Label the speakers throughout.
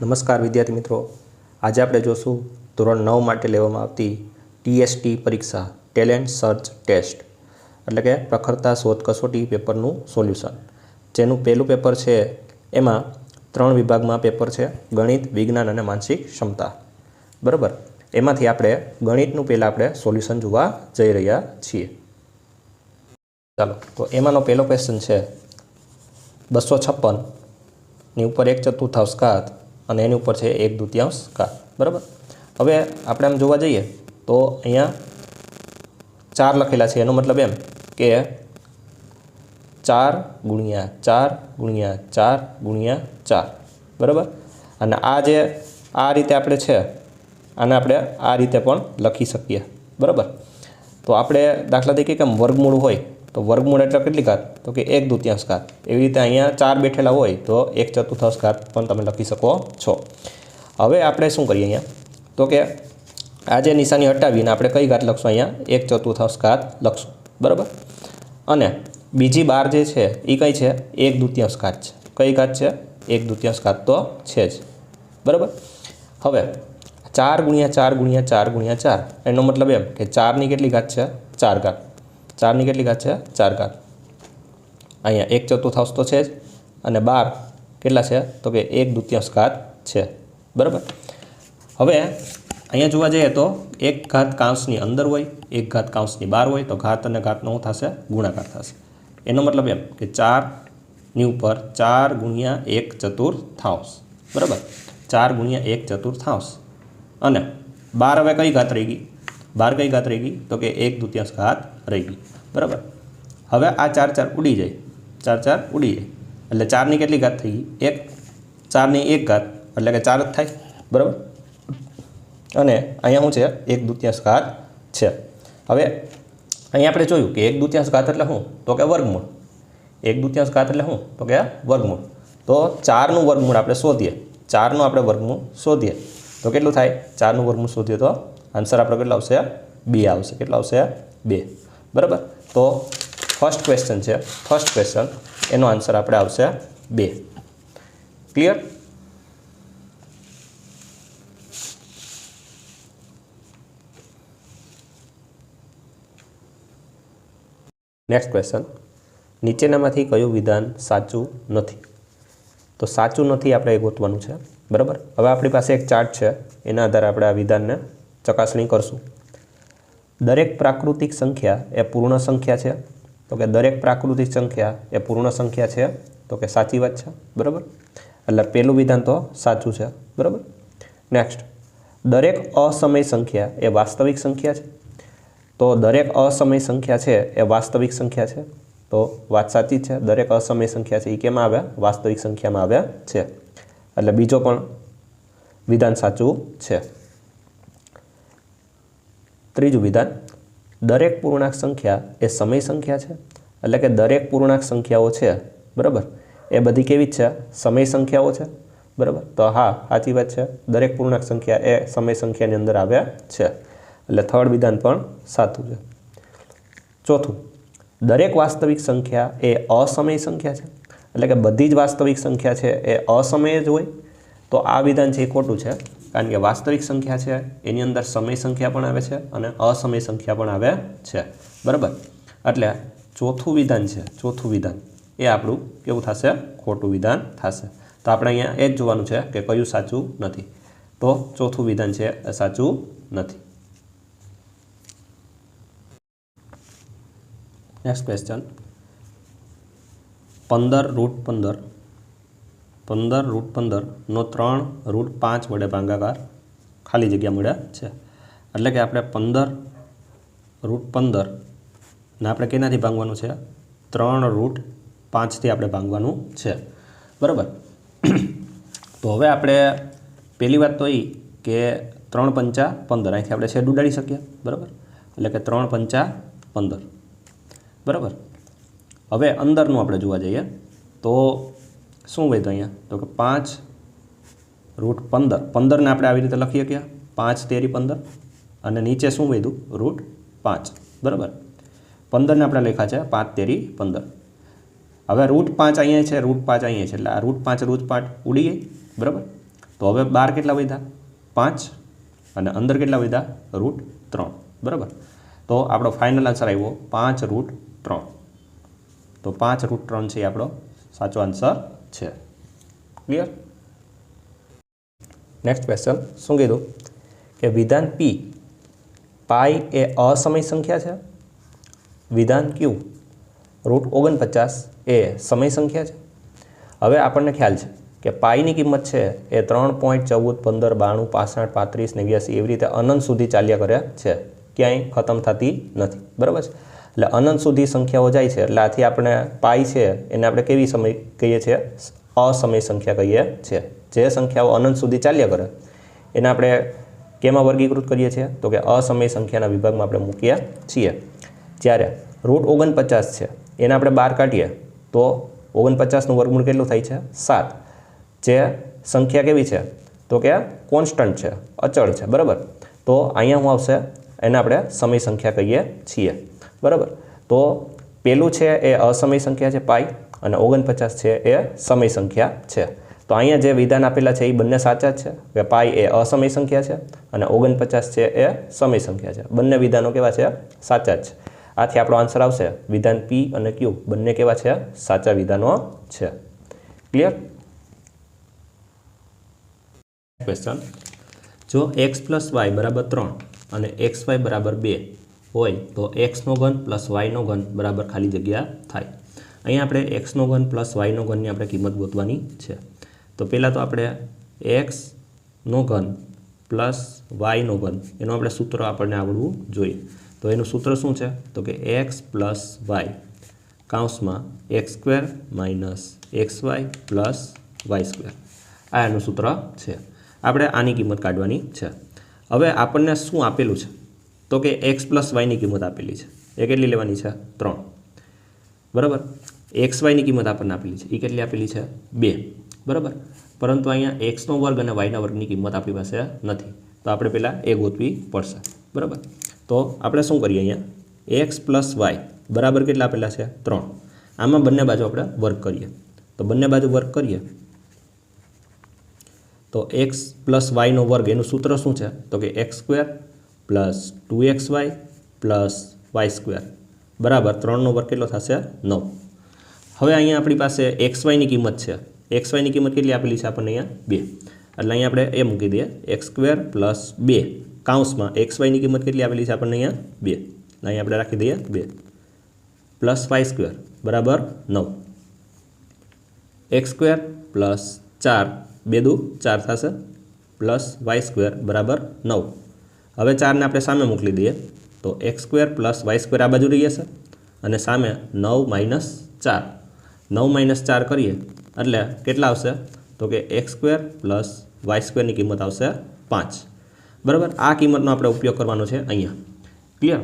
Speaker 1: નમસ્કાર વિદ્યાર્થી મિત્રો. આજે આપણે જોશું ધોરણ નવ માટે લેવામાં આવતી ટીએસટી પરીક્ષા, ટેલેન્ટ સર્ચ ટેસ્ટ, એટલે કે પ્રખરતા શોધ કસોટી પેપરનું સોલ્યુશન. જેનું પહેલું પેપર છે, એમાં ત્રણ વિભાગમાં પેપર છે, ગણિત, વિજ્ઞાન અને માનસિક ક્ષમતા. બરાબર? એમાંથી આપણે ગણિતનું પહેલાં આપણે સોલ્યુશન જોવા જઈ રહ્યા છીએ. ચાલો, તો એમાંનો પહેલો ક્વેશ્ચન છે, બસો છપ્પનની ઉપર એક ચતુર્થાંશ ઘાત અને એની ઉપર છે એક દૂતિયાંશ કાર બરાબર? હવે આપણે આમ જોવા જઈએ તો અહીંયા ચાર લખેલા છે. એનો મતલબ એમ કે ચાર ગુણ્યા ચાર ગુણ્યા ચાર ગુણ્યા ચાર. બરાબર? અને આ જે આ રીતે આપણે છે, આને આપણે આ રીતે પણ લખી શકીએ. બરાબર? તો આપણે દાખલા તરીકે કેમ વર્ગમૂળ હોય તો વર્ગમૂળ એટલે કેટલી ઘાત? તો કે એક દૂતિયાંશ ઘાત. એવી રીતે અહીંયા ચાર બેઠેલા હોય તો એક ચતુર્થાંશ ઘાત પણ તમે લખી શકો છો. હવે આપણે શું કરીએ અહીંયા? તો કે આ જે નિશાની હટાવીને આપણે કઈ ઘાત લખશું અહીંયા? એક ચતુર્થાંશ ઘાત લખશું. બરાબર? અને બીજી બાર જે છે એ કઈ છે? એક દૂતિયાંશ ઘાત છે. કઈ ઘાત છે? એક દૂતિયાંશ ઘાત તો છે જ. બરાબર? હવે ચાર ગુણ્યા ચાર ગુણ્યા ચાર ગુણ્યા ચાર. એનો મતલબ એમ કે ચારની કેટલી ઘાત છે? ચાર ઘાત. ચારની કેટલી ઘાત છે? ચાર ઘાત. અહીંયા એક ચતુર્થાંશ તો છે જ અને બાર કેટલા છે? તો કે એક દ્વિતીયાંશ ઘાત છે. બરાબર? હવે અહીંયા જોવા જઈએ તો એક ઘાત કાંસની અંદર હોય, એક ઘાત કાંસની બહાર હોય, તો ઘાત અને ઘાતનો શું થશે? ગુણાકાર થશે. એનો મતલબ એમ કે ચારની ઉપર ચાર ગુણ્યા એક ચતુર્થાંશ. બરાબર? ચાર ગુણ્યા એક ચતુર્થાંશ. અને બાર હવે કઈ ઘાત રહી ગઈ? બાર કઈ ઘાત રહી ગઈ? તો કે એક દૂતિયાંશ ઘાત રહી ગઈ. બરાબર? હવે આ ચાર ચાર ઉડી જાય. ચાર ચાર ઉડી જાય. એટલે ચારની કેટલી ઘાત થઈ ગઈ? એક. ચારની એક ઘાત. એટલે કે ચાર જ થાય. બરાબર? અને અહીંયા શું છે? એક દૂતિયાંશ ઘાત છે. હવે અહીંયા આપણે જોયું કે એક દૂતિયાંશ ઘાત એટલે શું? તો કે વર્ગમૂળ. એક દૂતિયાંશ ઘાત એટલે શું? તો કે વર્ગમૂળ. તો ચારનું વર્ગમૂળ આપણે શોધીએ. ચારનું આપણે વર્ગમૂળ શોધીએ. તો કેટલું થાય? ચારનું વર્ગમૂળ શોધીએ તો આન્સર આપણો કેટલો આવશે? બે આવશે. કેટલો આવશે? બે. બરાબર? તો ફર્સ્ટ ક્વેશ્ચન છે. ફર્સ્ટ ક્વેશ્ચન એનો આન્સર આપણે આવશે બે. ક્લિયર નેક્સ્ટ ક્વેશ્ચન નીચેનામાંથી કયું વિધાન સાચું નથી? તો સાચું નથી આપણે ગોતવાનું છે. બરાબર? હવે આપણી પાસે એક ચાર્ટ છે. એના આધારે આપણે આ વિધાનને ચકાસણી કરશું. દરેક પ્રાકૃતિક સંખ્યા એ પૂર્ણ સંખ્યા છે. તો કે દરેક પ્રાકૃતિક સંખ્યા એ પૂર્ણ સંખ્યા છે. તો કે સાચી વાત છે. બરાબર? એટલે પહેલું વિધાન તો સાચું છે. બરાબર? નેક્સ્ટ દરેક અસમય સંખ્યા એ વાસ્તવિક સંખ્યા છે. તો દરેક અસમય સંખ્યા છે એ વાસ્તવિક સંખ્યા છે. તો વાત સાચી છે. દરેક અસમય સંખ્યા છે એ કેમાં આવ્યા વાસ્તવિક સંખ્યામાં આવ્યા છે. એટલે બીજો પણ વિધાન સાચું છે. ત્રીજું વિધાન, દરેક પૂર્ણાંક સંખ્યા એ સમય સંખ્યા છે. એટલે કે દરેક પૂર્ણાંક સંખ્યાઓ છે, બરાબર? એ બધી કેવી જ છે? સમય સંખ્યાઓ છે, બરાબર? તો હા, સાચી વાત છે. દરેક પૂર્ણાંક સંખ્યા એ સમય સંખ્યાની અંદર આવ્યા છે. એટલે થર્ડ વિધાન પણ સાચું છે. ચોથું, દરેક વાસ્તવિક સંખ્યા એ અસમય સંખ્યા છે. એટલે કે બધી જ વાસ્તવિક સંખ્યા છે એ અસમય જ હોય. તો આ વિધાન છે એ ખોટું છે. કારણ કે વાસ્તવિક સંખ્યા છે, એની અંદર સમય સંખ્યા પણ આવે છે અને અસમય સંખ્યા પણ આવે છે. બરાબર? એટલે ચોથું વિધાન છે, ચોથું વિધાન. એ આપણું કેવું થશે? ખોટું વિધાન થશે. તો આપણે અહીંયા એ જ જોવાનું છે કે કયું સાચું નથી. તો ચોથું વિધાન છે, એ સાચું નથી. નેક્સ્ટ ક્વેશ્ચન પંદર રૂટ પંદર પંદર રૂટ પંદરનો ત્રણ રૂટ પાંચ વડે ભાગાકાર ખાલી જગ્યા મળ્યા છે. એટલે કે આપણે પંદર રૂટ પંદર ને આપણે કેનાથી ભાંગવાનું છે? ત્રણ રૂટ પાંચથી આપણે ભાંગવાનું છે. બરાબર? તો હવે આપણે પહેલી વાત તો એ કે ત્રણ પંચા પંદર અહીંથી આપણે શેડ ઉડાડી શકીએ. બરાબર? એટલે કે ત્રણ પંચા પંદર. બરાબર? હવે અંદરનું આપણે જોવા જઈએ તો શું વધ્યું અહીંયા? તો કે પાંચ રૂટ પંદર. પંદરને આપણે આવી રીતે લખી શકીએ. પાંચ તેરી પંદર. અને નીચે શું વધ્યું? રૂટ પાંચ. બરાબર? પંદરને આપણે લખ્યા છે પાંચ તેરી પંદર. હવે રૂટ પાંચ અહીંયા છે, રૂટ પાંચ અહીંયા છે. એટલે આ રૂટ પાંચ રૂટ પાંચ ઉડી ગઈ બરાબર? તો હવે બાર કેટલા વધ્યા? પાંચ. અને અંદર કેટલા વધ્યા? રૂટ ત્રણ. બરાબર? તો આપણો ફાઇનલ આન્સર આવ્યો પાંચ રૂટ ત્રણ. તો પાંચ રૂટ ત્રણ છે આપણો સાચો આન્સર છે. ક્લિયર નેક્સ્ટ ક્વેશ્ચન શું કીધું? કે વિધાન પી પાઈ એ અસમય સંખ્યા છે? વિધાન ક્યુ રૂટ ઓગણપચાસ એ સમય સંખ્યા છે? હવે આપણને ખ્યાલ છે કે પાઈની કિંમત છે એ ત્રણ પોઈન્ટ ચૌદ પંદર બાણું પાસઠ પાંત્રીસ નેવ્યાસી એવી રીતે અનંત સુધી ચાલ્યા કરે છે. ક્યાંય ખતમ થતી નથી. બરાબર છે? એટલે અનંત સુધી સંખ્યાઓ જાય છે. એટલે આથી આપણે પાઈ છે એને આપણે કેવી સમય કહીએ છીએ? અસમય સંખ્યા કહીએ છીએ. જે સંખ્યાઓ અનંત સુધી ચાલ્યા કરે, એને આપણે કેમાં વર્ગીકૃત કરીએ છીએ? તો કે અસમય સંખ્યાના વિભાગમાં આપણે મૂકીએ છીએ. જ્યારે રૂટ ઓગણપચાસ છે, એને આપણે બહાર કાઢીએ, તો ઓગણપચાસનું વર્ગમૂળ કેટલું થાય છે? સાત. જે સંખ્યા કેવી છે? તો કે કોન્સ્ટન્ટ છે, અચળ છે, બરાબર? તો અહીંયા શું આવશે? એને આપણે સમય સંખ્યા કહીએ છીએ. બરાબર? તો પેલું છે એ અસમય સંખ્યા છે, પાઈ, અને ઓગણપચાસ છે એ સમય સંખ્યા છે. તો અહીંયા જે વિધાન આપેલા છે એ બંને સાચા છે? કે પાઈ એ અસમય સંખ્યા છે અને ઓગણપચાસ છે એ સમય સંખ્યા છે. બંને વિધાનો કેવા છે? સાચા જ છે. આથી આપણો આન્સર આવશે વિધાન પી અને ક્યુ બંને કેવા છે? સાચા વિધાનો છે. ક્લિયર ક્વેશ્ચન જો એક્સ પ્લસ વાય બરાબર ત્રણ અને એક્સ વાય બરાબર બે હોય તો એક્સનો ઘન પ્લસ વાયનો ઘન બરાબર ખાલી જગ્યા થાય. અહીંયા આપણે એક્સનો ઘન પ્લસ વાયનો ઘનની આપણે કિંમત ગોતવાની છે. તો પહેલાં તો આપણે એક્સનો ઘન પ્લસ વાયનો ઘન, એનું આપણે સૂત્ર આપણને આવડવું જોઈએ. તો એનું સૂત્ર શું છે? તો કે X plus Y કાઉન્સમાં X square minus X Y plus Y square આ એનું સૂત્ર છે. આપણે આની કિંમત કાઢવાની છે. હવે આપણને શું આપેલું છે? તો કે એક્સ પ્લસ વાયની કિંમત આપેલી છે. એ કેટલી લેવાની છે? ત્રણ. બરાબર? એક્સ વાયની કિંમત આપણને આપેલી છે. એ કેટલી આપેલી છે? બે. બરાબર? પરંતુ અહીંયા એક્સનો વર્ગ અને વાયના વર્ગની કિંમત આપણી પાસે નથી. તો આપણે પહેલાં એ ગોતવી પડશે. બરાબર? તો આપણે શું કરીએ અહીંયા? એક્સ પ્લસ વાય બરાબર કેટલા આપેલા છે? ત્રણ. આમાં બંને બાજુ આપણે વર્ક કરીએ. તો બંને બાજુ વર્ક કરીએ. તો એક્સ પ્લસ વાયનો વર્ગ, એનું સૂત્ર શું છે? તો કે X square plus two X Y plus Y square બરાબર ત્રણનો વર્ગ કેટલો થશે? નવ. હવે અહીંયા આપણી પાસે એક્સ વાયની કિંમત છે. એક્સ વાયની કિંમત કેટલી આપેલી છે આપણને અહીંયા? બે. એટલે અહીંયા આપણે એ મૂકી દઈએ. એક્સ સ્ક્વેર પ્લસ બે. કાઉન્સમાં એક્સ વાયની કિંમત કેટલી આપેલી છે આપણને અહીંયા? બે. અહીંયા આપણે રાખી દઈએ બે. પ્લસ વાય સ્ક્વેર બરાબર? નવ. એક્સ સ્ક્વેર પ્લસ ચાર. બે દુ ચાર થશે. પ્લસ વાય સ્ક્વેર બરાબર? નવ. હવે ચારને આપણે સામે મોકલી દઈએ. તો X square plus Y square આ બાજુ રહી જશે અને સામે નવ માઇનસ ચાર. નવ માઇનસ ચાર કરીએ એટલે કેટલા આવશે? તો કે એક્સ સ્ક્વેર પ્લસ વાય સ્ક્વેરની કિંમત આવશે પાંચ. બરાબર? આ કિંમતનો આપણે ઉપયોગ કરવાનો છે અહીંયા. ક્લિયર?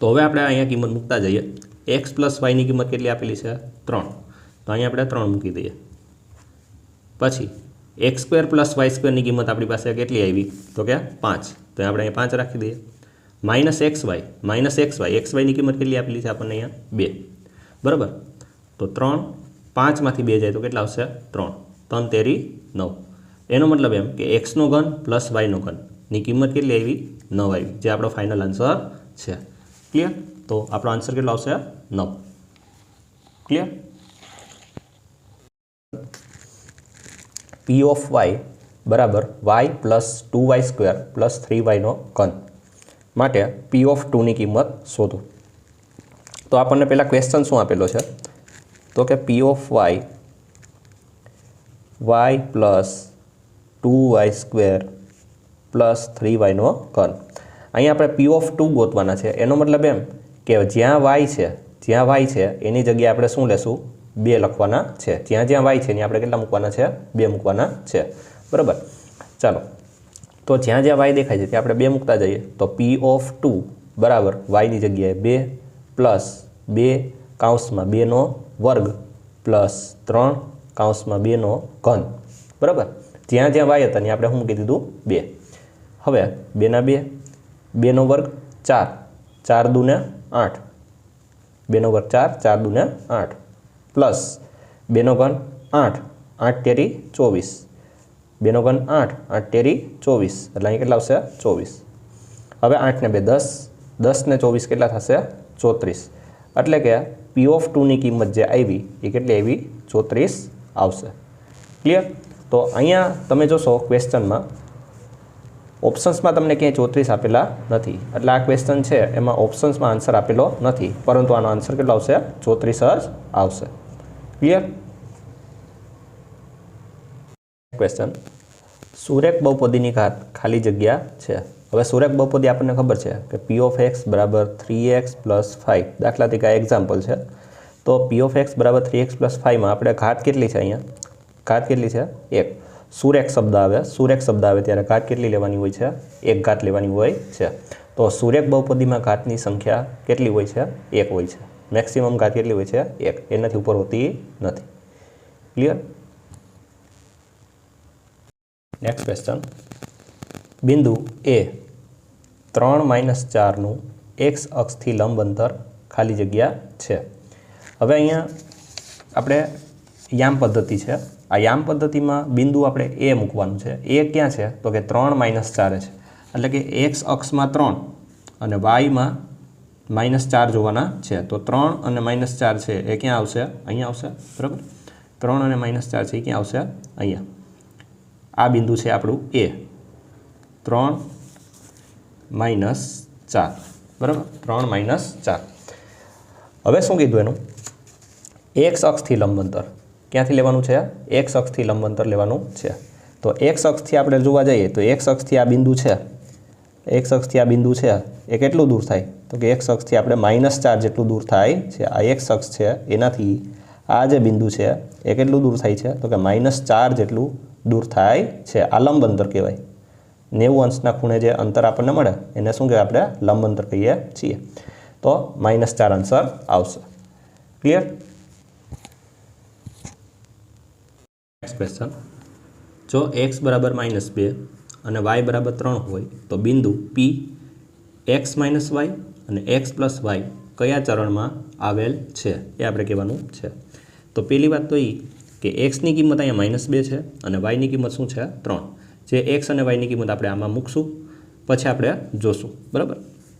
Speaker 1: તો હવે આપણે અહીંયા કિંમત મૂકતા જઈએ. એક્સ પ્લસ વાયની કિંમત કેટલી આપેલી છે? ત્રણ. તો અહીંયા આપણે ત્રણ મૂકી દઈએ. પછી એક્સ સ્ક્વેર પ્લસ વાય સ્ક્વેરની કિંમત આપણી પાસે કેટલી આવી? તો કે પાંચ. તો આપણે અહીંયા પાંચ રાખી દઈએ. Minus X Y. Minus X Y. X વાયની કિંમત કેટલી આપેલી છે આપણને અહીંયા? બે. બરાબર? તો ત્રણ પાંચમાંથી બે જાય તો કેટલા આવશે? ત્રણ. ત્રણ તેરી નવ. એનો મતલબ એમ કે એક્સનો ઘન પ્લસ વાયનો ઘનની કિંમત કેટલી આવી? નવ આવી. જે આપણો ફાઇનલ આન્સર છે. ક્લિયર તો આપણો આન્સર કેટલો આવશે? નવ. ક્લિયર પી ઓફ વાય બરાબર Y plus two Y square plus three વાયનો ઘન. માટે પી ઓફ ટુની કિંમત શોધો. તો આપણને પહેલાં ક્વેશ્ચન શું આપેલો છે? તો કે P of Y Y plus two Y square plus three વાયનો ઘન. અહીંયા આપણે પી ઓફ ટુ ગોતવાના છે. એનો મતલબ એમ કે જ્યાં વાય છે, જ્યાં વાય છે, એની જગ્યાએ આપણે શું લેશું? બે લખવાના છે. જ્યાં જ્યાં વાય છે, ત્યાં આપણે કેટલા મૂકવાના છે? બે મૂકવાના છે. બરાબર? ચાલો. તો જ્યાં જ્યાં વાય દેખાય છે ત્યાં આપણે બે મૂકતા જઈએ. તો પી ઓફ ટુ બરાબર વાયની જગ્યાએ બે પ્લસ બે કાઉન્સમાં બેનો વર્ગ પ્લસ ત્રણ કાઉન્સમાં બેનો ઘન. બરાબર? જ્યાં જ્યાં વાય હતા ત્યાં આપણે શું મૂકી દીધું? બે. હવે બેના બે બેનો વર્ગ ચાર. ચાર દુને આઠ. બેનો વર્ગ ચાર ચાર દુને આઠ. પ્લસ બેનો ઘન આઠ. આઠ તેરી ચોવીસ. બેનો ઘન આઠ આઠ તેરી ચોવીસ. એટલે અહીં કેટલા આવશે? ચોવીસ. હવે આઠને બે દસ. દસ ને ચોવીસ કેટલા થશે? ચોત્રીસ. એટલે કે પી ઓફ ટુની કિંમત જે આવી, એ કેટલી આવી? ચોત્રીસ આવશે. ક્લિયર તો અહીંયા તમે જોશો ક્વેશ્ચનમાં ઓપ્શન્સમાં તમને ક્યાંય ચોત્રીસ આપેલા નથી. એટલે આ ક્વેશ્ચન છે, એમાં ઓપ્શન્સમાં આન્સર આપેલો નથી. પરંતુ આનો આન્સર કેટલો આવશે? ચોત્રીસ જ આવશે. ક્લિયર ક્વેશ્ચન સુરેખ બહુપદીની ઘાત ખાલી જગ્યા છે. હવે સુરેખ બહુપદી આપણને ખબર છે કે પી ઓફ એક્સ બરાબર થ્રી એક્સ પ્લસ ફાઇવ દાખલા તરીકે એક્ઝામ્પલ છે. તો પી ઓફ એક્સ બરાબર થ્રી એક્સ પ્લસ ફાઇવમાં આપણે ઘાત કેટલી છે અહીંયા? ઘાત કેટલી છે? એક. સુરેખ શબ્દ આવે. સુરેખ શબ્દ આવે ત્યારે ઘાત કેટલી લેવાની હોય છે? એક ઘાત લેવાની હોય છે. તો સુરેખ બહુપદીમાં ઘાતની સંખ્યા કેટલી હોય છે? એક હોય છે. મેક્સિમમ ઘાત કેટલી હોય છે? એક. એનાથી ઉપર હોતી નથી. ક્લિયર નેક્સ્ટ ક્વેશ્ચન બિંદુ એ ત્રણ માઇનસ ચારનું એક્સ અક્ષથી લંબ અંતર ખાલી જગ્યા છે. હવે અહીંયા આપણે યામ પદ્ધતિ છે. આ યામ પદ્ધતિમાં બિંદુ આપણે એ મૂકવાનું છે. એ ક્યાં છે? તો કે ત્રણ માઇનસ ચારે છે. એટલે કે એક્સ અક્ષમાં ત્રણ અને વાયમાં માઇનસ ચાર જોવાના છે. તો ત્રણ અને માઇનસ ચાર છે એ ક્યાં આવશે? અહીંયા આવશે. બરાબર? ત્રણ અને માઇનસ ચાર છે એ ક્યાં આવશે? અહીંયા. આ બિંદુ છે આપણું એ ત્રણ માઇનસ ચાર. બરાબર? ત્રણ માઇનસ ચાર. હવે શું કીધું એનું? એક્સ અક્ષથી લંબ અંતર ક્યાંથી લેવાનું છે એક્સ અક્ષથી લંબ અંતર લેવાનું છે. તો એક્સ અક્ષથી આપણે જોવા જઈએ તો એક્સ અક્ષથી આ બિંદુ છે. એક્સ અક્ષથી આ બિંદુ છે. એ કેટલું દૂર થાય? તો કે એક્સ અક્ષથી આપણે માઇનસ ચાર જેટલું દૂર થાય છે. આ એક્સ અક્ષ છે, એનાથી આ જે બિંદુ છે, એ કેટલું દૂર થાય છે? તો કે માઇનસ ચાર જેટલું દૂર થાય છે. આ લંબ અંતર કહેવાય. નેવું અંશના ખૂણે જે અંતર આપણને મળે, એને શું કહેવાય આપણે? લંબ અંતર કહીએ છીએ. તો માઇનસ ચાર આન્સર આવશે. ક્લિયર નેક્સ્ટ ક્વેશ્ચન જો એક્સ બરાબર માઇનસ બે અને વાય બરાબર ત્રણ હોય, તો બિંદુ પી એક્સ માઇનસ વાય અને એક્સ પ્લસ વાય કયા ચરણમાં આવેલ છે? એ આપણે કહેવાનું છે. તો પહેલી વાત તો એ કે એક્સની કિંમત અહીંયા માઇનસ બે છે અને વાયની કિંમત શું છે? ત્રણ. જે એક્સ અને વાયની કિંમત આપણે આમાં મૂકશું, પછી આપણે જોશું. બરાબર?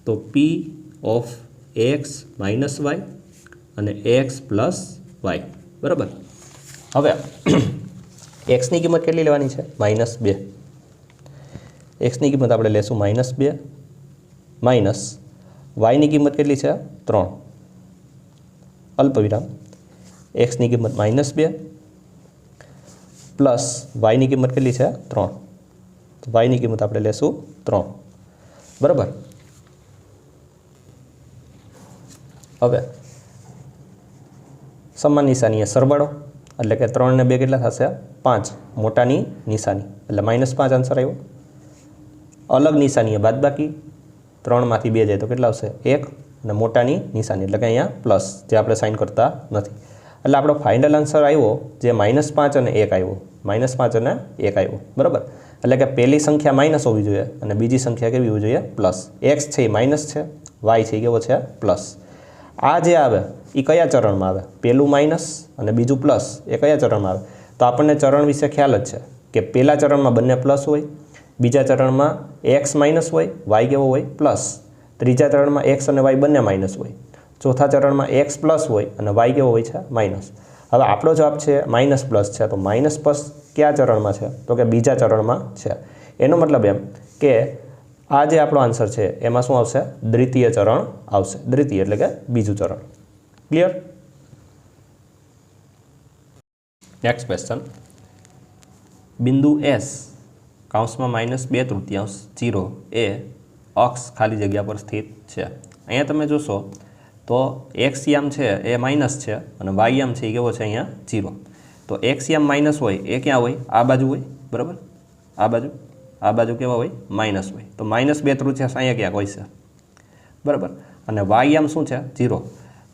Speaker 1: તો P of X minus Y અને એક્સ પ્લસ વાય બરાબર? હવે એક્સની કિંમત કેટલી લેવાની છે? માઇનસ બે. એક્સની કિંમત આપણે લેશું માઇનસ બે. માઇનસ વાયની કિંમત કેટલી છે? ત્રણ. અલ્પવિરામ. એક્સની કિંમત માઇનસ બે. પ્લસ વાયની કિંમત કેટલી છે? ત્રણ. તો વાયની કિંમત આપણે લેશું ત્રણ. બરાબર? હવે, સમાન નિશાનીએ સરવાળો, એટલે કે ત્રણ ને બે કેટલા થશે? પાંચ. મોટાની નિશાની, એટલે માઇનસ પાંચ આન્સર આવ્યો. અલગ નિશાનીએ બાદ બાકી ત્રણમાંથી બે જાય તો કેટલા આવશે? એક. અને મોટાની નિશાની, એટલે કે અહીંયા પ્લસ જે આપણે સાઇન કરતા નથી. એટલે આપણો ફાઇનલ આન્સર આવ્યો જે માઇનસ પાંચ અને એક આવ્યો. માઇનસ પાંચ અને એક આવ્યો. બરાબર? એટલે કે પહેલી સંખ્યા માઇનસ હોવી જોઈએ અને બીજી સંખ્યા કેવી હોવી જોઈએ? પ્લસ એક્સ છે એ માઇનસ છે વાય છે એ કેવો છે? પ્લસ આ જે આવે એ કયા ચરણમાં આવે? પહેલું માઇનસ અને બીજું પ્લસ એ કયા ચરણમાં આવે? તો આપણને ચરણ વિશે ખ્યાલ જ છે કે પહેલા ચરણમાં બંને પ્લસ હોય, બીજા ચરણમાં એક્સ માઇનસ હોય વાય કેવો હોય? પ્લસ ત્રીજા ચરણમાં એક્સ અને વાય બંને માઇનસ હોય. ચોથા ચરણમાં એક્સ પ્લસ હોય અને વાય કેવો હોય છે? માઇનસ હવે આપણો જવાબ છે માઇનસ પ્લસ છે. તો માઇનસ પ્લસ કયા ચરણમાં છે? તો કે બીજા ચરણમાં છે. એનો મતલબ એમ કે આ જે આપણો આન્સર છે, એમાં શું આવશે? દ્વિતીય ચરણ આવશે. દ્વિતીય એટલે કે બીજું ચરણ. ક્લિયર નેક્સ્ટ ક્વેશ્ચન બિંદુ એસ કાઉન્સમાં માઇનસ બે તૃતીયાંશ જીરો એ અક્ષ ખાલી જગ્યા પર સ્થિત છે. અહીંયા તમે જોશો તો એક્સ યામ છે, એ માઇનસ છે, અને વાય યામ છે, એ કેવો છે અહીંયા? જીરો તો એક્સ યામ માઇનસ હોય, એ ક્યાં હોય? આ બાજુ હોય, બરાબર? આ બાજુ? આ બાજુ કેવા હોય? માઇનસ હોય. તો માઇનસ બે તૃતીયાંશ અહીંયા ક્યાંક હોય છે? બરાબર? અને વાયામ શું છે? જીરો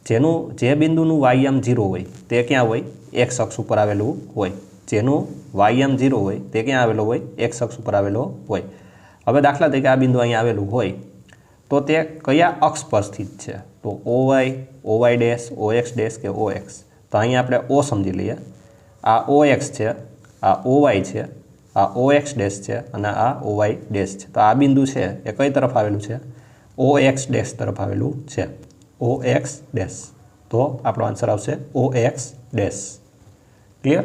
Speaker 1: જેનું, જે બિંદુનું વાયામ જીરો હોય, તે ક્યાં હોય? એક્સ અક્ષ ઉપર આવેલું હોય. જેનું વાયામ જીરો હોય, તે ક્યાં આવેલો હોય? એક્સ અક્ષ ઉપર આવેલો હોય. હવે દાખલા તરીકે આ બિંદુ અહીંયા આવેલું હોય. તો તે કયા અક્ષ પર સ્થિત છે? તો O Y O Y dash O X dash કે ઓ એક્સ તો અહીંયા આપણે ઓ સમજી લઈએ. આ ઓ એક્સ છે, આ ઓ વાય છે, આ ઓ એક્સ ડેશ છે અને આ ઓ વાય ડેશ છે. તો આ બિંદુ છે એ કઈ તરફ આવેલું છે? ઓ એક્સ ડેશ તરફ આવેલું છે. O X dash. તો આપણો આન્સર આવશે ઓ એક્સ ડેશ. ક્લિયર